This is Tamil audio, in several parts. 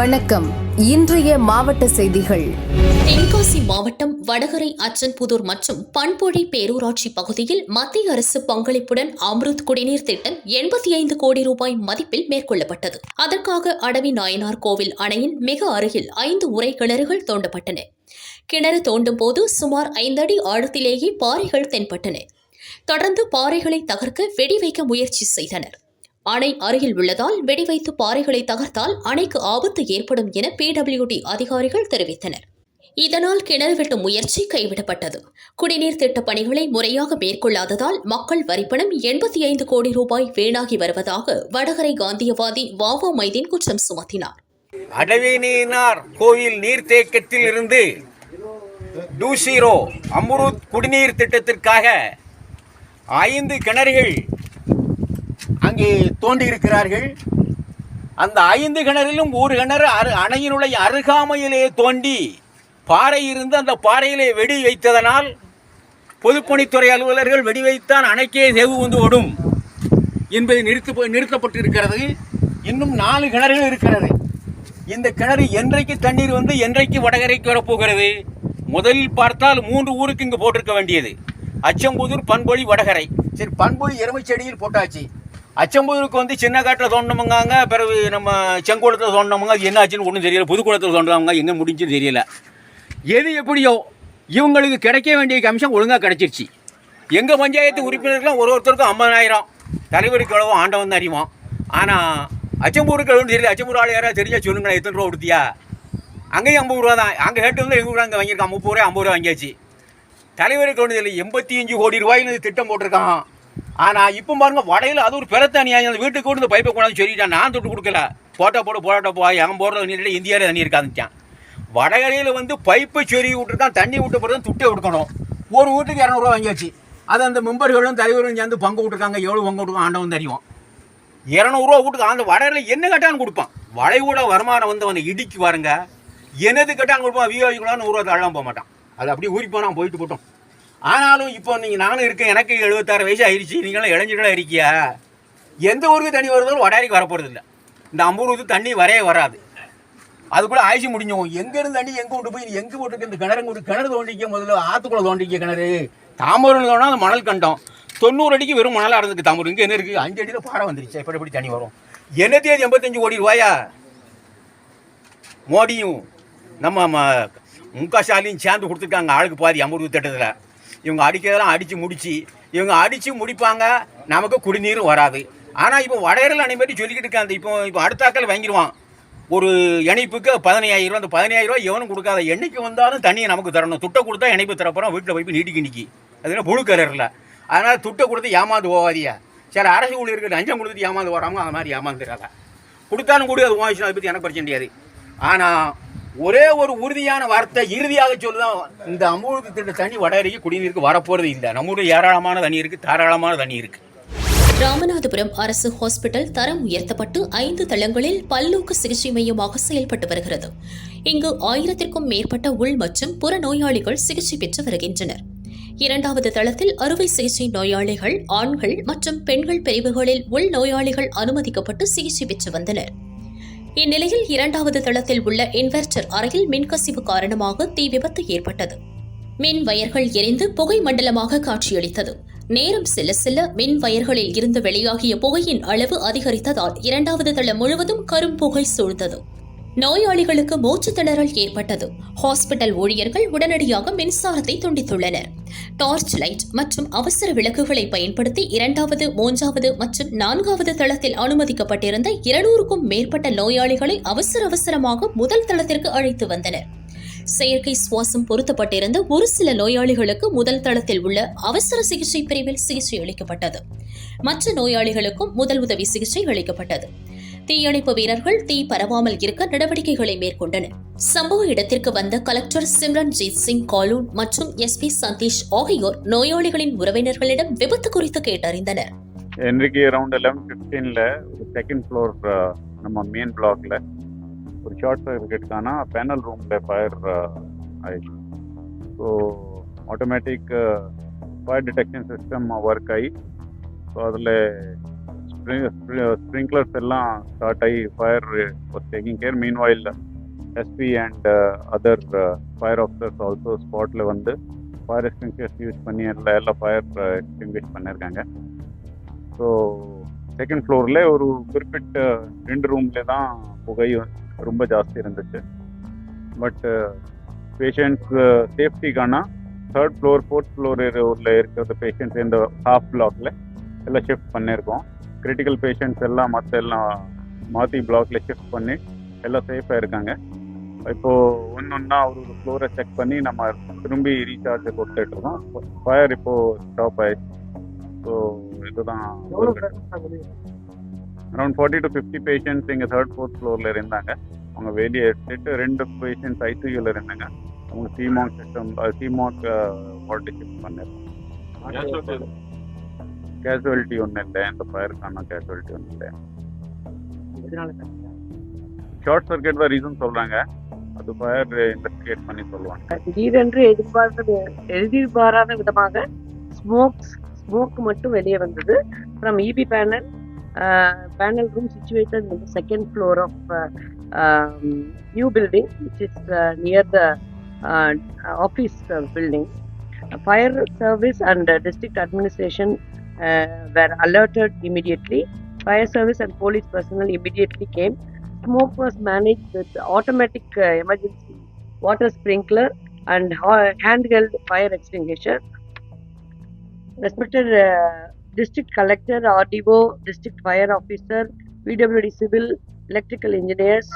வணக்கம். இன்றைய மாவட்ட செய்திகள். தென்காசி மாவட்டம் வடகரை அச்சன்புதூர் மற்றும் பண்பொழி பேரூராட்சி பகுதியில் மத்திய அரசு பங்களிப்புடன் அம்ருத் குடிநீர் திட்டம் எண்பத்தி ஐந்து கோடி ரூபாய் மதிப்பில் மேற்கொள்ளப்பட்டது. அதற்காக அடவி நாயனார் கோவில் அணையின் மிக அருகில் ஐந்து உரை கிணறுகள் தோண்டப்பட்டன. கிணறு தோண்டும் போது சுமார் ஐந்தடி ஆழத்திலேயே பாறைகள் தென்பட்டன. தொடர்ந்து பாறைகளை தகர்க்க வெடி வைக்க முயற்சி செய்தனர். அணை அருகில் உள்ளதால் வெடிவைத்து பாறைகளை தகர்த்தால் அணைக்கு ஆபத்து ஏற்படும் என பிடபிள்யூடி அதிகாரிகள் தெரிவித்தனர். இதனால் கிணறு வெட்டும் முயற்சி கைவிடப்பட்டது. குடிநீர் திட்டப் பணிகளை முறையாக மேற்கொள்ளாததால் மக்கள் வரிப்பணம் எண்பத்தி ஐந்து கோடி ரூபாய் வீணாகி வருவதாக வடகரை காந்தியவாதி வாவா மைதீன் குற்றம் சுமத்தினார். அடவினினார் கோயில் நீர்த்தேக்கத்தில் இருந்து டூசிரோ அம்ருத் குடிநீர் திட்டத்திற்காக ஐந்து கிணறுகள் அங்கே தோண்டி இருக்கிறார்கள் அந்த ஐந்து கிணறிலும் ஒரு கிணறு அரு அணையினுடைய அருகாமையிலே தோண்டி பாறை இருந்து அந்த பாறையிலே வெடி வைத்ததனால் பொதுப்பணித்துறை அலுவலர்கள் வெடி வைத்தான் அணைக்கே செவு வந்து ஓடும் என்பது நிறுத்து நிறுத்தப்பட்டிருக்கிறது. இன்னும் நாலு கிணறுகள் இருக்கிறது. இந்த கிணறு என்றைக்கு தண்ணீர் வந்து என்றைக்கு வடகரைக்கு வரப்போகிறது? முதலில் பார்த்தால் மூன்று ஊருக்கு இங்கு போட்டிருக்க வேண்டியது. அச்சம்புதூர் பண்பொழி வடகரை. சரி பண்பொழி எருமை செடியில் போட்டாச்சு. அச்சம்பூருக்கு வந்து சின்ன காட்டில் தோண்டமுங்காங்க பிறகு நம்ம செங்கோளத்தில் தோண்டமுங்க அது என்ன ஆச்சுன்னு ஒன்றும் தெரியல. புதுக்குளத்தில் தோண்டவங்க எங்கே முடிஞ்சுன்னு தெரியல. எது எப்படியோ இவங்களுக்கு கிடைக்க வேண்டிய கமிஷன் ஒழுங்காக கிடைச்சிருச்சு. எங்கள் பஞ்சாயத்து உறுப்பினர்களும் ஒரு ஒருத்தருக்கும் ஐம்பதாயிரம். தலைவருக்கு எவ்வளவோ ஆண்டவன் தான் அறிவான். ஆனால் அச்சம்பூருக்கு எவ்வளோ தெரியல. அச்சம்பூர் ஆள் யாராவது தெரிஞ்சா சொல்லுங்களேன் எத்தனை ரூபா கொடுத்தியா? அங்கேயும் ஐம்பது ரூபா தான். அங்கே கேட்டு வந்து எங்கள் கூட அங்கே வாங்கியிருக்கான். முப்பது ரூபா ஐம்பது ரூபா வாங்கியாச்சு. தலைவருக்கு ஒன்று தெரியல. எண்பத்தி அஞ்சு கோடி ரூபாய்னு திட்டம் போட்டிருக்கான். ஆனால் இப்போ பாருங்க வடையில் அது ஒரு பெருத்த அநியாயம். அந்த வீட்டுக்கு கொண்டு இந்த பைப்பை கொண்டாந்து சொல்லிட்டான் நான் தொட்டு கொடுக்கல. போட்டோ போட போட்டோ போ. என் போடுறது தண்ணி இந்தியாவில் தண்ணி இருக்காதுச்சான் வடகரையில் வந்து பைப்பை சொருகி விட்டுருக்கான் தண்ணி விட்டு பிறகு துட்டை கொடுக்கணும் ஒரு வீட்டுக்கு இரநூறுவா வாங்கியாச்சு. அது அந்த மெம்பர்களும் தலைவரும் சேர்ந்து பங்கு விட்டுருக்காங்க. எவ்வளோ பங்கு விட்டுருக்கான் ஆண்டவன் தெரியும். இரநூறுவா வீட்டுக்கு அந்த வடையில் என்ன கேட்டாலும் கொடுப்பான். வளைவோட வருமானம் வந்து அவனை இடிக்கு பாருங்க. என்னது கேட்டாலும் கொடுப்பான். விஓ கூட நூறுரூவா தாழலாம் போக மாட்டான். அது அப்படியே ஊறி போனான் போயிட்டு போட்டோம். ஆனாலும் இப்போ நீங்கள் நானும் இருக்கேன். எனக்கு எழுபத்தாறு வயசு ஆயிடுச்சு. நீங்களும் இளைஞர்களாக இருக்கியா? எந்த ஊருக்கு தண்ணி வருதாலும் வடாரிக்கு வரப்போகிறது இல்லை இந்த அம்பூருக்கு தண்ணி வரவே வராது. அது கூட ஆயுசு முடிஞ்சோம். எங்கேருந்து தண்ணி எங்கே கொண்டு போய் எங்கே போட்டுருக்கு? இந்த கிணறு கொண்டு கிணறு தோண்டிக்க முதல்ல ஆற்றுக்குள்ளே தோண்டிக்க கிணறு. தாமரம் தோணா அந்த மணல் கண்டம். தொண்ணூறு அடிக்கு வெறும் மணலாக இருந்துக்கு தாமரம் இங்கே என்ன இருக்குது அஞ்சு அடியில் பாறை வந்துருச்சு. எப்படி எப்படி தண்ணி வரும்? என்ன தேதி? எண்பத்தஞ்சு கோடி ரூபாயா? மோடியும் நம்ம ம- ஸ்டாலின் சேர்ந்து கொடுத்துருக்காங்க. ஆளுக்கு பாதி அமர்வு திட்டத்தில். இவங்க அடிக்கிறதெல்லாம் அடித்து முடிச்சு இவங்க அடித்து முடிப்பாங்க நமக்கு குடிநீரும் வராது. ஆனால் இப்போ வடையரில் அனைமாரி சொல்லிக்கிட்டு இருக்காங்க. இப்போ இப்போ அடுத்தாக்கள் வாங்கிடுவான். ஒரு இணைப்புக்கு பதினையாயிரம் அந்த பதினாயிரம் ரூபா எவனும் கொடுக்காத என்னைக்கு வந்தாலும் தண்ணியை நமக்கு தரணும். துட்டை கொடுத்தா இணைப்பு தரப்போகிறோம் வீட்டில் போய் நீட்டிக்கு நிற்கி அதில் புழு கலரில் அதனால் துட்டை கொடுத்து ஏமாந்து போவாதியா சில அரசு ஊழியர்கள் லஞ்சம் கொடுத்துட்டு ஏமாந்து வராமல் அந்த மாதிரி ஏமாந்துடுறாங்க கொடுத்தாலும் கூட அது உன் அதை பற்றி எனக்கு பிரச்சனை கிடையாது. ஆனால் ஒரே ஒரு உறுதியான வார்த்தை இறுதியாக சொல்லுதான். இந்த அம்பூருக்கு திட்ட தண்ணி வடகரைக்கு குடிநீருக்கு வரப்போகிறது இல்லை நம்மளுடைய ஏராளமான தண்ணி இருக்குது தாராளமான தண்ணி இருக்குது ராமநாதபுரம் அரசு ஹாஸ்பிட்டல் தரம் உயர்த்தப்பட்டு ஐந்து தளங்களில் பல்நோக்கு சிகிச்சை மையமாக செயல்பட்டு வருகிறது. இங்கு ஆயிரத்திற்கும் மேற்பட்ட உள் மற்றும் புற நோயாளிகள் சிகிச்சை பெற்று வருகின்றனர். இரண்டாவது தளத்தில் அறுவை சிகிச்சை நோயாளிகள் ஆண்கள் மற்றும் பெண்கள் பிரிவுகளில் உள் நோயாளிகள் அனுமதிக்கப்பட்டு சிகிச்சை பெற்று வந்தனர். இந்நிலையில் இரண்டாவது தளத்தில் உள்ள இன்வெர்டர் அறையில் மின்கசிவு காரணமாக தீ விபத்து ஏற்பட்டது. மின் வயர்கள் எரிந்து புகை மண்டலமாக காட்சியளித்தது. நேரம் செல்ல செல்ல மின் வயர்களில் இருந்து வெளியாகிய புகையின் அளவு அதிகரித்ததால் இரண்டாவது தளம் முழுவதும் கரும் புகை சூழ்ந்தது. நோயாளிகளுக்கு மூச்சு திணறல் ஏற்பட்டது. ஹாஸ்பிட்டல் ஊழியர்கள் உடனடியாக மின்சாரத்தை துண்டித்துள்ளனர். டார்ச் லைட் மற்றும் அவசர விளக்குகளை பயன்படுத்தி இரண்டாவது மூன்றாவது மற்றும் நான்காவது தளத்தில் அனுமதிக்கப்பட்டிருந்த இருநூறுக்கும் மேற்பட்ட நோயாளிகளை அவசர அவசரமாக முதல் தளத்திற்கு அழைத்து வந்தனர். செயற்கை சுவாசம் பொருத்தப்பட்டிருந்த ஒரு சில நோயாளிகளுக்கு முதல் தளத்தில் உள்ள அவசர சிகிச்சை பிரிவில் சிகிச்சை அளிக்கப்பட்டது. மற்ற நோயாளிகளுக்கும் முதல் உதவி சிகிச்சை அளிக்கப்பட்டது. தீயணைப்பு வீரர்கள் தீ பரவாமல் இருக்க நடவடிக்கைகளை மேற்கொண்டனர். சம்பவ இடத்திற்கு வந்த கலெக்டர் சிம்ரன்ஜீத் சிங் காலூன் மற்றும் எஸ்பி சந்தீஷ் ஆகியோர் நோயாளிகளின் உறவினர்களிடம் விபத்து குறித்து கேட்டறிந்தனர். இன்றைக்கு அரௌண்ட் லெவன் ஃபிஃப்டீனில் ஒரு செகண்ட் ஃப்ளோர் நம்ம மெயின் பிளாக்ல ஒரு ஷார்ட் சர்க்கியூட்கான பேனல் ரூமில் ஃபயர் ஆயிடுச்சு. So automatic fire detection system work ஆகி ஸோ அதில் ஸ்ப்ரிங்க்லர்ஸ் எல்லாம் ஸ்டார்ட் ஆகி fire was taking care mean வாயில் SP and other fire officers also ஸ்பாட்டில் வந்து ஃபயர் எக்ஸ்டிங்ஷர்ஸ் யூஸ் பண்ணி எல்லா எல்லா ஃபயர் எக்ஸ்டிங்விஷ் uh, பண்ணியிருக்காங்க ஸோ செகண்ட் ஃப்ளோரில் ஒரு குறிப்பிட்ட ரெண்டு ரூம்ல தான் புகை ரொம்ப ஜாஸ்தி இருந்துச்சு. பட் பேஷண்ட்ஸ் சேஃப்டிக்கான தேர்ட் ஃப்ளோர் ஃபோர்த் ஃப்ளோர் உள்ள இருக்கிற பேஷண்ட்ஸ் இந்த ஹாஃப் பிளாக்ல எல்லாம் ஷிஃப்ட் பண்ணியிருக்கோம் கிரிட்டிக்கல் பேஷண்ட்ஸ் எல்லாம் மற்ற எல்லாம் மாற்றி பிளாக்ல ஷிஃப்ட் பண்ணி எல்லாம் சேஃபாக இருக்காங்க. இப்போ ஒன்று ஒன்றா ஒரு ஒரு ஃப்ளோரை செக் பண்ணி நம்ம திரும்பி ரீசார்ஜ் கொடுத்துட்டு இருக்கோம். ஃபயர் இப்போ ஸ்டாப் ஆயிடுச்சு. ஸோ இதுதான் around forty to fifty patients இங்கே தேர்ட் ஃபோர்த் ஃப்ளோரில் இருந்தாங்க. அவங்க வெளியே எடுத்துட்டு ரெண்டு பேஷண்ட்ஸ் ஐசியூவில் இருந்தாங்க. அவங்க சிமாக் சிஸ்டம் சிமாக் வார்டு ஷிஃப்ட் பண்ணிருக்கோம் கேஷுவலிட்டி ஒன்றும் இல்லை. இந்த ஃபயருக்கான கேஷுவலிட்டி ஒன்றும் இல்லை. ஷார்ட் சர்க்கியூட் தான் ரீசன் சொல்கிறாங்க அது ஃபயர் இன்வெஸ்டிகேட் பண்ணி சொல்லுவாங்க. திடீரென்று எதிர்பார்த்தது எதிர்பாராத விதமாக ஸ்மோக் ஸ்மோக் மட்டும் வெளியே வந்தது. From EB panel panel room situated in the second floor of uh, um, new building which is uh, near the uh, office uh, uh, were alerted immediately fire service and police personnel immediately came smoke was managed with automatic uh, emergency water sprinkler and ha- handheld fire extinguisher. Respected uh, district collector, RDO, district fire officer, PWD civil, electrical engineers,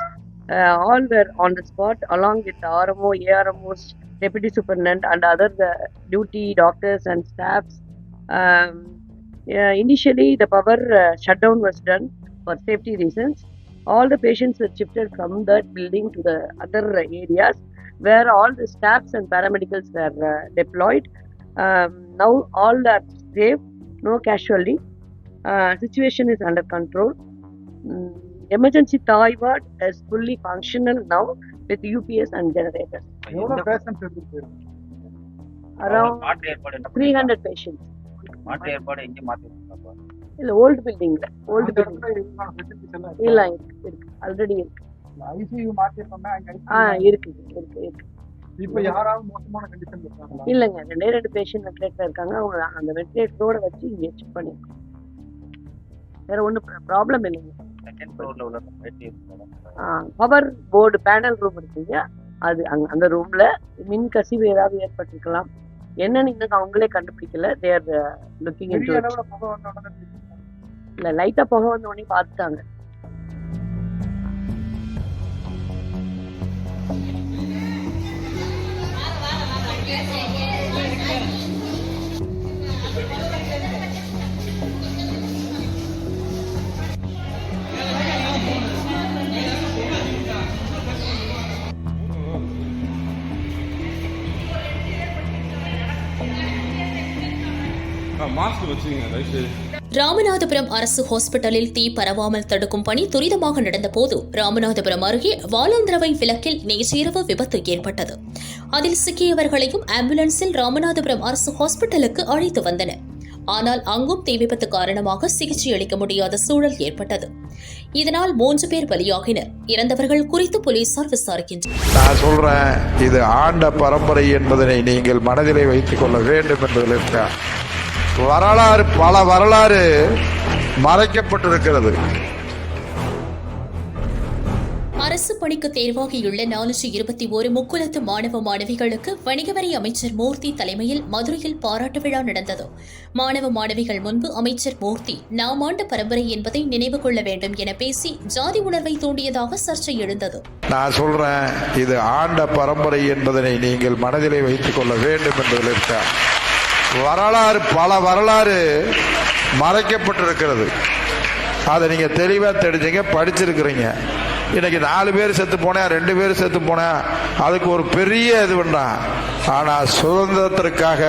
uh, all were on the spot along with RMO, ARMOs, deputy superintendent, and other uh, duty doctors and staffs. Um, initially, the power uh, shutdown was done for safety reasons. All the patients were shifted from that building to the other areas where all the staffs and paramedicals were uh, deployed. Um, now all are safe, no casualty. Uh, situation is under control. Mm, emergency Thai ward is fully functional now with UPS and generators. Around 300 patients. மாற்று ஏற்பாடு எங்க மாற்றி இல்ல ஓல்டு பில்டிங்ல ஓல்டு பில்டிங் இல்ல இருக்கு. இருக்கு. ஆல்ரெடி இருக்கு ஐசியூ ஆ ICU இருக்கு இருக்கு இருக்கு இப்ப யாராவது மோசமான கண்டிஷன் இருக்காங்களா இல்லைங்க ரெண்டே ரெண்டு பேஷண்ட் வென்டிலேட்டர் இருக்காங்க. அவங்க அந்த வென்டிலேட்டரோட வச்சு இங்கே செக் பண்ணிருக்கோம் வேற ஒன்றும் ப்ராப்ளம் இல்லைங்க. செகண்ட் ஃப்ளோர்ல உள்ள பவர் போர்டு பேனல் ரூம் இருக்குங்க அது அங்க அந்த ரூம்ல மின் கசிவு ஏதாவது ஏற்பட்டிருக்கலாம். என்னன்னு இன்னும் அவங்களே கண்டுபிடிக்கல? தேர் லுக்கிங் இல்ல லைட்டா புகை வந்த உடனே பார்த்துட்டாங்க. மாஸ்க் வச்சுங்க தயவுசெய்து ராமநாதபுரம் அரசு ஹாஸ்பிட்டலில் தீ பரவாமல் தடுக்கும் பணி துரிதமாக நடந்தபோது ராமநாதபுரம் அருகே வாலாந்திரவை விளக்கில் நேற்றிரவு விபத்து ஏற்பட்டது. அதில் சிக்கியவர்களையும் ஆம்புலன்ஸில் ராமநாதபுரம் அரசு ஹாஸ்பிட்டலுக்கு அழைத்து வந்தனர் ஆனால் அங்கும் தீ விபத்து காரணமாக சிகிச்சை அளிக்க முடியாத சூழல் ஏற்பட்டது. இதனால் மூன்று பேர் பலியாகினர். இறந்தவர்கள் குறித்து போலீசார் விசாரிக்கின்றனர். நான் சொல்றேன் இது ஆண்ட பரம்பரை என்பதனை நீங்கள் மனதிலே வைத்துக் கொள்ள வேண்டும் என்பதற்கு வரலாறு பல வரலாறு மறைக்கப்பட்டிருக்கிறது. அரசு பணிக்கு தேர்வாகியுள்ள நானூற்றி இருபத்தி ஒரு முக்குலத்து மாணவ மாணவிகளுக்கு வணிக வரி அமைச்சர் மூர்த்தி தலைமையில் மதுரையில் பாராட்டு விழா நடந்தது. மாணவ மாணவிகள் முன்பு அமைச்சர் மூர்த்தி நாம் ஆண்ட பரம்பரை என்பதை நினைவு கொள்ள வேண்டும் என பேசி ஜாதி உணர்வை தூண்டியதாக சர்ச்சை எழுந்தது. நான் சொல்றேன் இது ஆண்ட பரம்பரை என்பதனை நீங்கள் மனதிலே வைத்துக் கொள்ள வேண்டும் என்பதற்கு வரலாறு பல வரலாறு மறைக்கப்பட்டிருக்கிறது. அதை நீங்க தெளிவா தெரிஞ்சுங்க படிச்சிருக்கிறீங்க. இன்னைக்கு நாலு பேர் செத்து போனேன் ரெண்டு பேர் செத்து போனேன் அதுக்கு ஒரு பெரிய இது வேண்டாம் ஆனா சுதந்திரத்திற்காக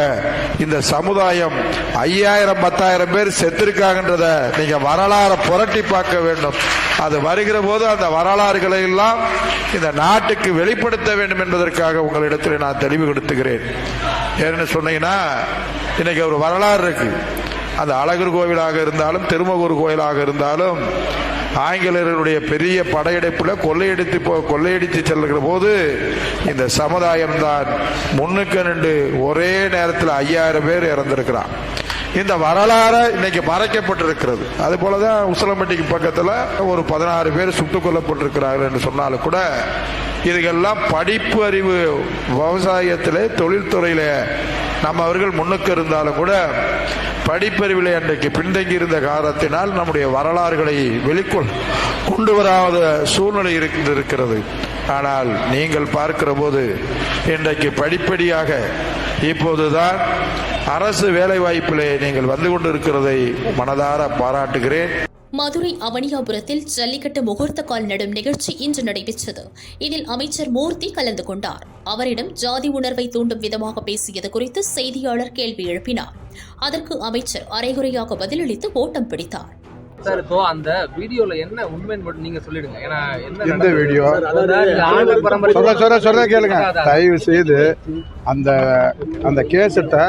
இந்த சமுதாயம் ஐயாயிரம் பத்தாயிரம் பேர் செத்திருக்காங்கன்றத நீங்க வரலாறை புரட்டி பார்க்க வேண்டும். அது வருகிற போது அந்த வரலாறுகளை எல்லாம் இந்த நாட்டுக்கு வெளிப்படுத்த வேண்டும் என்பதற்காக உங்களிடத்தில் நான் தெளிவு கொடுத்துகிறேன் ஏன்னு சொன்னீங்கன்னா இன்னைக்கு ஒரு வரலாறு இருக்கு. அந்த அழகர் கோவிலாக இருந்தாலும் திருமகூர் கோயிலாக இருந்தாலும் ஆங்கிலேயர்களுடைய பெரிய படையெடுப்பில் கொள்ளையடித்து போ கொள்ளையடித்து செல்லுகிற போது இந்த சமுதாயம் தான் முன்னுக்கு நின்று ஒரே நேரத்தில் ஐயாயிரம் பேர் இறந்திருக்கிறான். இந்த வரலாறு இன்னைக்கு மறைக்கப்பட்டிருக்கிறது. அது போலதான் உசலம்பட்டிக்கு பக்கத்தில் ஒரு பதினாறு பேர் சுட்டுக் கொல்லப்பட்டிருக்கிறார்கள் என்று சொன்னாலும் கூட இதுக்கெல்லாம் படிப்பு அறிவு விவசாயத்தில் தொழில்துறையில் நம்ம அவர்கள் முன்னுக்கு இருந்தாலும் கூட படிப்பறிவில் அன்றைக்கு பின்தங்கி இருந்த காரணத்தினால் நம்முடைய வரலாறுகளை வெளிக்கொள் கொண்டு வராத சூழ்நிலை இருக்கிறது ஆனால் நீங்கள் பார்க்கிற போது இன்றைக்கு படிப்படியாக இப்போதுதான் அரசு வேலைவாய்ப்பிலே நீங்கள் வந்து கொண்டிருக்கிறதை மனதார பாராட்டுகிறேன். மதுரை அவனியாபுரத்தில் ஜல்லிக்கட்டு முகூர்த்த கால் நடும் நிகழ்ச்சி இன்று நடைபெற்றது. இதில் அமைச்சர் மூர்த்தி கலந்து கொண்டார். அவரிடம் ஜாதி உணர்வை தூண்டும் விதமாக பேசியது குறித்து செய்தியாளர் கேள்வி எழுப்பினார். அதற்கு அமைச்சர் அரைகுறையாக பதிலளித்து ஓட்டம் பிடித்தார். சார் இப்போ அந்த வீடியோல என்ன உண்மைன்னு மட்டும் நீங்க சொல்லிடுங்க. ஏன்னா என்ன எந்த? வீடியோ? சொல்ல சொல்ல சொல்ல கேளுங்க. தயவு செய்து அந்த அந்த கேசட்டை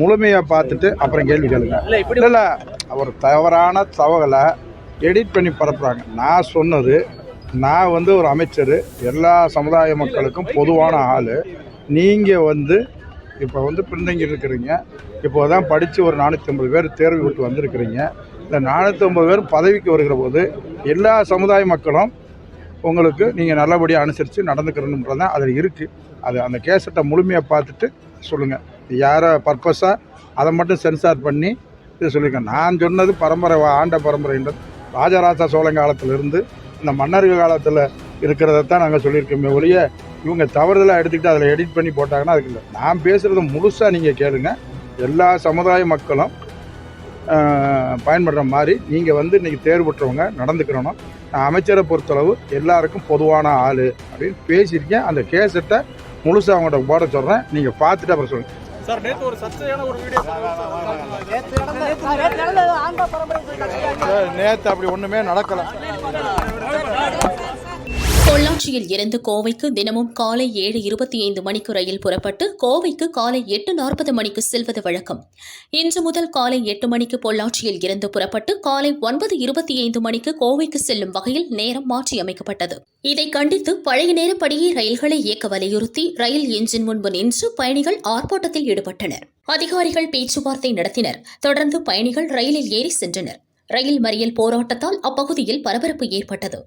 முழுமையா பார்த்துட்டு அப்புறம் கேள்வி கேளுங்க. இல்ல இப்படி இல்ல இல்ல. ஒரு தவறான தகவலை எடிட் பண்ணி பரப்புகிறாங்க நான் சொன்னது நான் வந்து ஒரு அமைச்சர் எல்லா சமுதாய மக்களுக்கும் பொதுவான ஆள். நீங்கள் வந்து இப்போ வந்து பின்தங்கி இருக்கிறீங்க. இப்போ தான் படித்து ஒரு நானூற்றி ஐம்பது பேர் தேர்வு விட்டு வந்திருக்கிறீங்க. இந்த நானூற்றி ஐம்பது பேர் பதவிக்கு வருகிற போது எல்லா சமுதாய மக்களும் உங்களுக்கு நீங்கள் நல்லபடியாக அனுசரித்து நடந்துக்கிறணுன்றது தான் அதில் இருக்குது அது அந்த கேசட்டை முழுமையாக பார்த்துட்டு சொல்லுங்கள் யாரை பர்பஸாக அதை மட்டும் சென்சார் பண்ணி இது சொல்லியிருக்கேன் நான் சொன்னது பரம்பரை வா- ஆண்ட பரம்பரைன்றது ராஜராஜ சோழன் காலத்திலிருந்து இந்த மன்னர்கள் காலத்தில் இருக்கிறதைத்தான் நாங்கள் சொல்லியிருக்கோமே ஒழிய இவங்க தவறுதலாக எடுத்துக்கிட்டு அதில் எடிட் பண்ணி போட்டாங்கன்னா அதுக்கு இல்லை. நான் பேசுகிறது முழுசாக நீங்கள் கேளுங்க. எல்லா சமுதாய மக்களும் பயன்படுற மாதிரி நீங்கள் வந்து இன்றைக்கி தேர்வு பெற்றவங்க நடந்துக்கிறணும். நான் அமைச்சரை பொறுத்தளவு எல்லாருக்கும் பொதுவான ஆள் அப்படின்னு பேசியிருக்கேன். அந்த கேசட்டை முழுசாக அவங்கள்ட்ட போட சொல்கிறேன் நீங்கள் பார்த்துட்டு அப்புறம் சொல்லுங்கள் சார் நேற்று ஒரு சர்ச்சையான ஒரு வீடியோ நேற்று அப்படி ஒன்றுமே நடக்கலை. பொள்ளாச்சியில் இருந்து கோவைக்கு தினமும் காலை ஏழு இருபத்தி ஐந்து மணிக்கு ரயில் புறப்பட்டு கோவைக்கு காலை எட்டு நாற்பது மணிக்கு செல்வது வழக்கம். இன்று முதல் காலை எட்டு மணிக்கு பொள்ளாச்சியில் இருந்து புறப்பட்டு காலை ஒன்பது இருபத்தி ஐந்து மணிக்கு கோவைக்கு செல்லும் வகையில் நேரம் மாற்றியமைக்கப்பட்டது. இதை கண்டித்து பழைய நேரப்படியே ரயில்களை இயக்க வலியுறுத்தி ரயில் எஞ்சின் முன்பு நின்று பயணிகள் ஆர்ப்பாட்டத்தில் ஈடுபட்டனர். அதிகாரிகள் பேச்சுவார்த்தை நடத்தினர். தொடர்ந்து பயணிகள் ரயிலில் ஏறி சென்றனர். ரயில் மறியல் போராட்டத்தால் அப்பகுதியில் பரபரப்பு ஏற்பட்டது.